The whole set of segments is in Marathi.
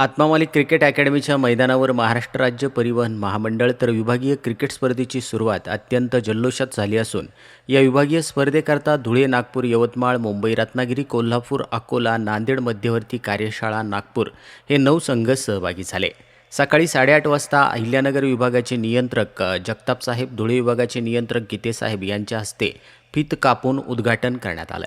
आत्मामालिक क्रिकेट अकॅडमीच्या मैदानावर महाराष्ट्र राज्य परिवहन महामंडळ तर विभागीय क्रिकेट स्पर्धेची सुरुवात अत्यंत जल्लोषात झाली असून या विभागीय स्पर्धेकरता धुळे नागपूर यवतमाळ मुंबई रत्नागिरी कोल्हापूर अकोला नांदेड मध्यवर्ती कार्यशाळा नागपूर हे नऊ संघ सहभागी झाले. सकाळी साडेआठ वाजता अहिल्यानगर विभागाचे नियंत्रक जगतापसाहेब धुळे विभागाचे नियंत्रक गीतेसाहेब यांच्या हस्ते फीत कापून उद्घाटन करण्यात आलं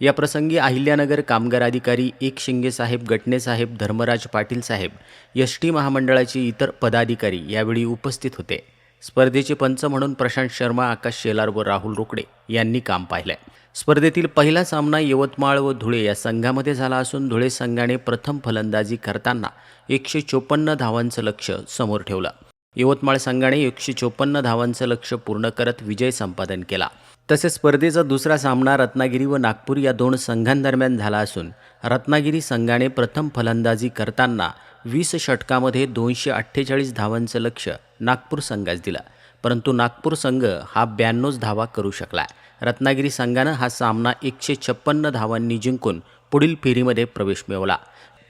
या प्रसंगी अहिल्यानगर कामगार अधिकारी एक शिंगे साहेब गटणे साहेब धर्मराज पाटील साहेब एस टी महामंडळाचे इतर पदाधिकारी यावेळी उपस्थित होते. स्पर्धेचे पंच म्हणून प्रशांत शर्मा आकाश शेलार व राहुल रोकडे यांनी काम पाहिलंय. स्पर्धेतील पहिला सामना यवतमाळ व धुळे या संघामध्ये झाला असून धुळे संघाने प्रथम फलंदाजी करताना एकशे चोपन्न धावांचं लक्ष समोर ठेवलं. यवतमाळ संघाने एकशे चोपन्न धावांचं लक्ष पूर्ण करत विजय संपादन केला. तसेच स्पर्धेचा दुसरा सामना रत्नागिरी व नागपूर या दोन संघांदरम्यान झाला असून रत्नागिरी संघाने प्रथम फलंदाजी करताना वीस षटकामध्ये दोनशे अठ्ठेचाळीस धावांचं लक्ष नागपूर संघास दिलं. परंतु नागपूर संघ हा ब्याण्णवच धावा करू शकला. रत्नागिरी संघानं हा सामना एकशे छप्पन्न धावांनी जिंकून पुढील फेरीमध्ये प्रवेश मिळवला.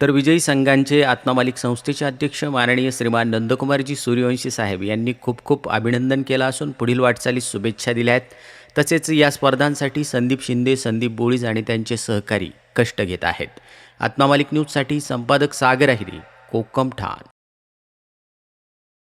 तर विजयी संघांचे आत्मामालिक संस्थेचे अध्यक्ष माननीय श्रीमान नंदकुमारजी सूर्यवंशी साहेब यांनी खूप खूप अभिनंदन केलं असून पुढील वाटचालीस शुभेच्छा दिल्या आहेत. तसेच या स्पर्धांसाठी संदीप शिंदे संदीप बोळीज आणि त्यांचे सहकारी कष्ट घेत आहेत. आत्मामालिक न्यूजसाठी संपादक सागर अहिरी कोकम ठाण.